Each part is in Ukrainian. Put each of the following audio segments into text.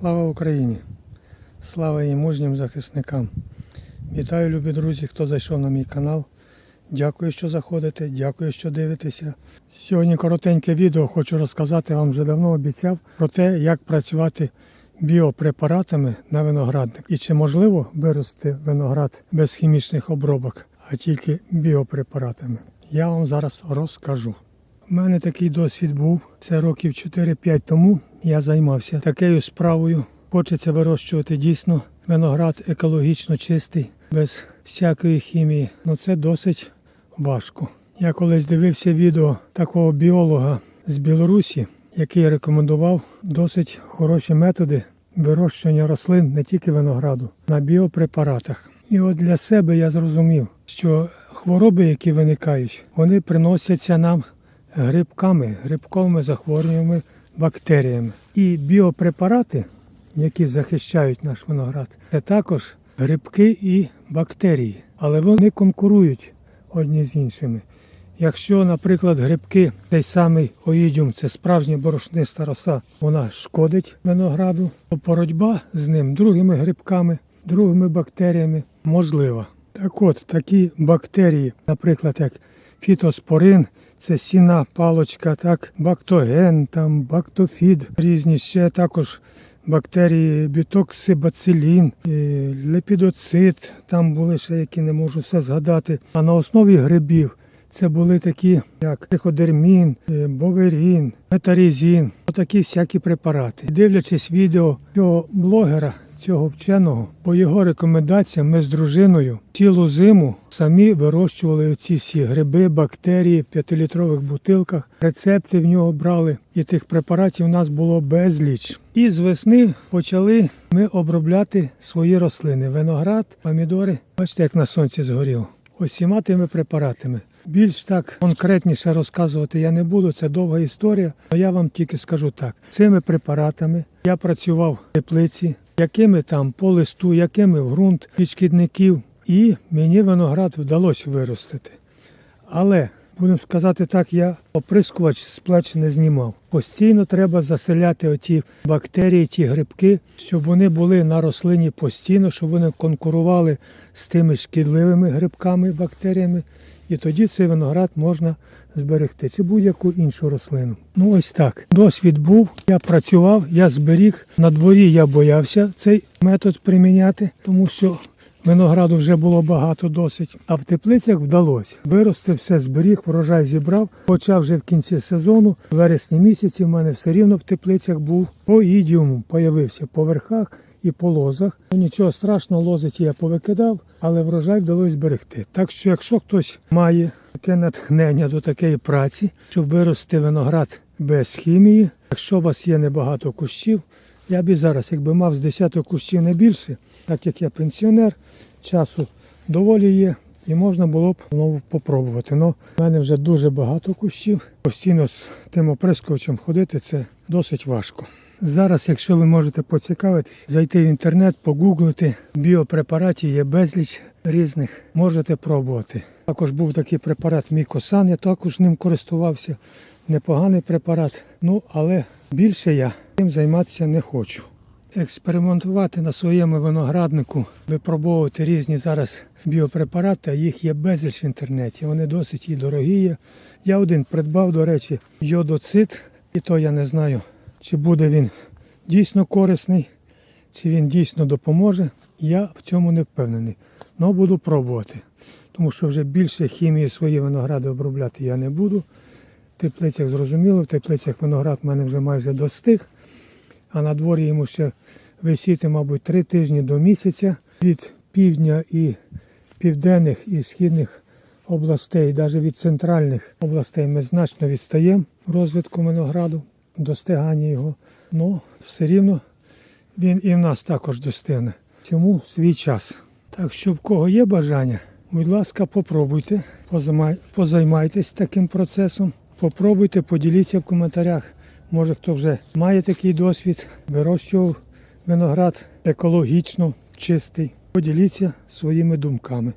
Слава Україні! Слава її мужнім захисникам! Вітаю, любі друзі, хто зайшов на мій канал. Дякую, що заходите, дякую, що дивитеся. Сьогодні коротеньке відео хочу розказати вам вже давно обіцяв про те, як працювати біопрепаратами на виноградник і чи можливо вирости виноград без хімічних обробок, а тільки біопрепаратами. Я вам зараз розкажу. У мене такий досвід був. Це років 4-5 тому я займався такою справою. Хочеться вирощувати дійсно виноград екологічно чистий, без всякої хімії. Ну це досить важко. Я колись дивився відео такого біолога з Білорусі, який рекомендував досить хороші методи вирощування рослин не тільки винограду, на біопрепаратах. І от для себе я зрозумів, що хвороби, які виникають, вони приносяться нам грибками, грибковими захворюваннями, бактеріями. І біопрепарати, які захищають наш виноград, це також грибки і бактерії. Але вони конкурують одні з іншими. Якщо, наприклад, грибки, той самий оїдіум, це справжня борошниста роса, вона шкодить винограду, то боротьба з ним другими грибками, другими бактеріями можлива. Так от, такі бактерії, наприклад, як фітоспорин, це сіна, палочка, так, бактоген, там, бактофід, різні ще також бактерії, бітоксибацилін, лепідоцит, там були ще які не можу все згадати. А на основі грибів це були такі, як триходермін, е, боверін, метарізін, такі всякі препарати. Дивлячись відео цього блогера, цього вченого, по його рекомендаціям ми з дружиною цілу зиму самі вирощували ці всі гриби, бактерії в п'ятилітрових бутилках. Рецепти в нього брали, і тих препаратів у нас було безліч. І з весни почали ми обробляти свої рослини: виноград, помідори. Бачите, як на сонці згоріло. Усіма тими препаратами. Більш так конкретніше розказувати я не буду, це довга історія. але Я вам тільки скажу так: цими препаратами я працював в теплиці, якими там по листу, якими в ґрунт від шкідників, і мені виноград вдалося виростити. Але будемо сказати так, я оприскувач з плеч не знімав. Постійно треба заселяти оті бактерії, ті грибки, щоб вони були на рослині постійно, щоб вони конкурували з тими шкідливими грибками, бактеріями. І тоді цей виноград можна зберегти чи будь-яку іншу рослину. Ну ось так. Досвід був. Я працював, я зберіг. На дворі я боявся цей метод приміняти, тому що Винограду вже було багато досить, а в теплицях вдалося. Вирости все зберіг, врожай зібрав. Хоча вже в кінці сезону, в вересні місяці, в мене все рівно в теплицях був по ідіуму, появився по верхах і по лозах. Ну, Нічого страшного, лозиті я повикидав, але врожай вдалося зберегти. Так що, якщо хтось має таке натхнення до такої праці, щоб вирости виноград без хімії, якщо у вас є небагато кущів, я б і зараз, якби мав з десяток кущів не більше, так як я пенсіонер, часу доволі є, і можна було б знову попробувати. Ну, в мене вже дуже багато кущів. Постійно з тим оприскувачем ходити це досить важко. Зараз, якщо ви можете поцікавитись, зайти в інтернет, погуглити, біопрепаратів є безліч різних, можете пробувати. Також був такий препарат Мікосан, я також ним користувався. Непоганий препарат. Ну, але більше я цим займатися не хочу. Експериментувати на своєму винограднику, випробовувати різні зараз біопрепарати, їх є безліч в інтернеті. Вони досить і дорогі є. Я один придбав, до речі, йодоцит, і то я не знаю, чи буде він дійсно корисний, чи він дійсно допоможе. Я в цьому не впевнений. але буду пробувати. Тому що вже більше хімії свої виногради обробляти я не буду. В теплицях зрозуміло, в теплицях виноград в мене вже майже достиг, а на дворі йому ще висіти, мабуть, три тижні до місяця. Від півдня і південних і східних областей, навіть від центральних областей ми значно відстаємо розвитку винограду, достигання його. Ну, все рівно він і в нас також достигне. Чому свій час? Так що в кого є бажання, будь ласка, попробуйте, позаймай- позаймайтесь таким процесом. Попробуйте, поділіться в коментарях. Може хто вже має такий досвід, вирощував виноград екологічно чистий. Поділіться своїми думками.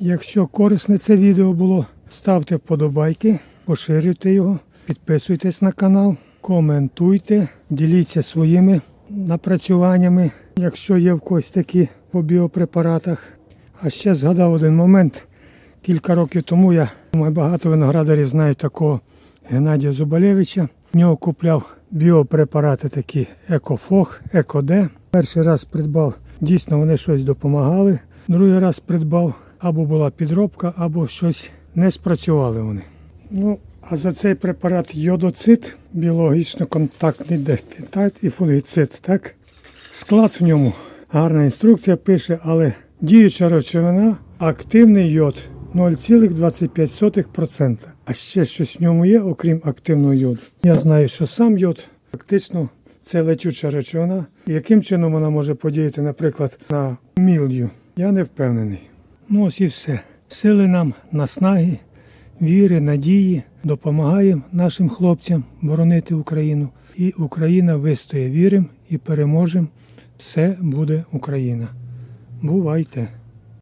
Якщо корисне це відео було, ставте вподобайки, поширюйте його, підписуйтесь на канал, коментуйте, діліться своїми напрацюваннями, якщо є в когось такі по біопрепаратах. А ще згадав один момент. Кілька років тому я багато виноградарів знають такого Геннадія Зубалевича. В нього купляв біопрепарати такі Екофог, Екоде. Перший раз придбав, дійсно вони щось допомагали. Другий раз придбав, або була підробка, або щось не спрацювали вони. Ну, а за цей препарат йодоцит, біологічно-контактний дефітат і фунгіцид, так? Склад в ньому. Гарна інструкція пише, але діюча речовина активний йод 0,25%. А ще щось в ньому є, окрім активного йоду. Я знаю, що сам йод фактично це летюча речовина. Яким чином вона може подіяти, наприклад, на мілью? Я не впевнений. Ну ось і все. Сили нам, наснаги, віри, надії, допомагаємо нашим хлопцям боронити Україну. І Україна вистоє. Віримо і переможемо. Все буде Україна. Бувайте!